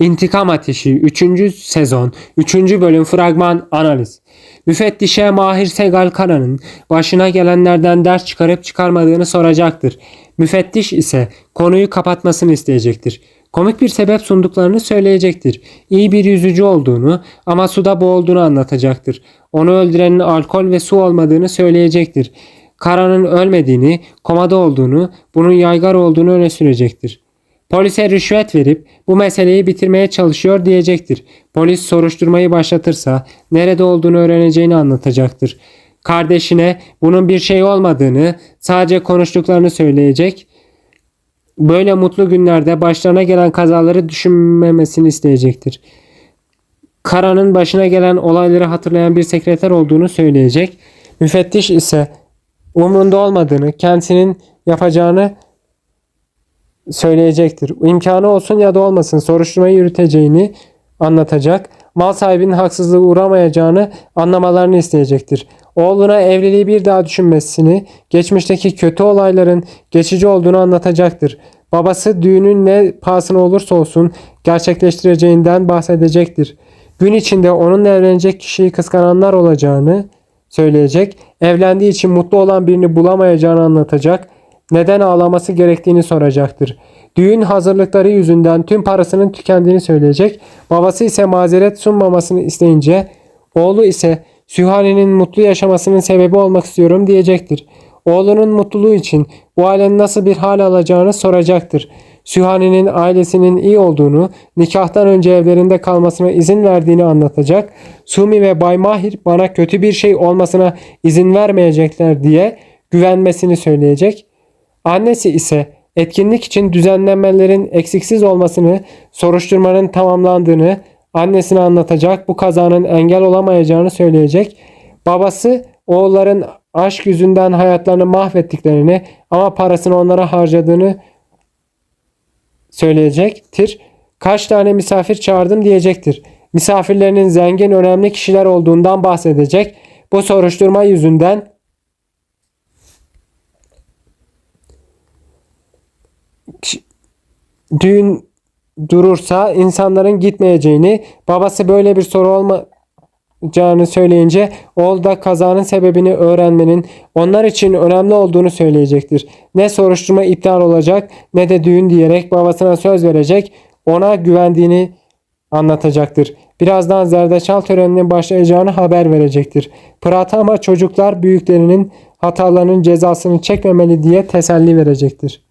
İntikam Ateşi 3. sezon 3. bölüm fragman analiz. Müfettişe Mahir Segal Kara'nın başına gelenlerden ders çıkarıp çıkarmadığını soracaktır. Müfettiş ise konuyu kapatmasını isteyecektir. Komik bir sebep sunduklarını söyleyecektir. İyi bir yüzücü olduğunu ama suda boğulduğunu anlatacaktır. Onu öldürenin alkol ve su olmadığını söyleyecektir. Kara'nın ölmediğini, komada olduğunu, bunun yaygar olduğunu öne sürecektir. Polise rüşvet verip bu meseleyi bitirmeye çalışıyor diyecektir. Polis soruşturmayı başlatırsa nerede olduğunu öğreneceğini anlatacaktır. Kardeşine bunun bir şey olmadığını, sadece konuştuklarını söyleyecek. Böyle mutlu günlerde başlarına gelen kazaları düşünmemesini isteyecektir. Kara'nın başına gelen olayları hatırlayan bir sekreter olduğunu söyleyecek. Müfettiş ise umrunda olmadığını, kendisinin yapacağını söyleyecektir. İmkanı olsun ya da olmasın soruşturmayı yürüteceğini anlatacak. Mal sahibinin haksızlığı uğramayacağını anlamalarını isteyecektir. Oğluna evliliği bir daha düşünmesini, geçmişteki kötü olayların geçici olduğunu anlatacaktır. Babası düğünün ne pahasına olursa olsun gerçekleştireceğinden bahsedecektir. Gün içinde onunla evlenecek kişiyi kıskananlar olacağını söyleyecek. Evlendiği için mutlu olan birini bulamayacağını anlatacak neden ağlaması gerektiğini soracaktır. Düğün hazırlıkları yüzünden tüm parasının tükendiğini söyleyecek. Babası ise mazeret sunmamasını isteyince oğlu ise Sühani'nin mutlu yaşamasının sebebi olmak istiyorum diyecektir. Oğlunun mutluluğu için bu ailenin nasıl bir hal alacağını soracaktır. Sühani'nin ailesinin iyi olduğunu, nikahtan önce evlerinde kalmasına izin verdiğini anlatacak. Sumi ve Bay Mahir bana kötü bir şey olmasına izin vermeyecekler diye güvenmesini söyleyecek. Annesi ise etkinlik için düzenlemelerin eksiksiz olmasını, soruşturmanın tamamlandığını annesine anlatacak, bu kazanın engel olamayacağını söyleyecek. Babası oğulların aşk yüzünden hayatlarını mahvettiklerini ama parasını onlara harcadığını söyleyecektir. Kaç tane misafir çağırdım diyecektir. Misafirlerinin zengin önemli kişiler olduğundan bahsedecek. Bu soruşturma yüzünden düğün durursa insanların gitmeyeceğini, babası böyle bir soru olmayacağını söyleyince oğul da kazanın sebebini öğrenmenin onlar için önemli olduğunu söyleyecektir. Ne soruşturma iptal olacak ne de düğün diyerek babasına söz verecek, ona güvendiğini anlatacaktır. Birazdan zerdeçal töreninin başlayacağını haber verecektir. Pırat ama çocuklar büyüklerinin hatalarının cezasını çekmemeli diye teselli verecektir.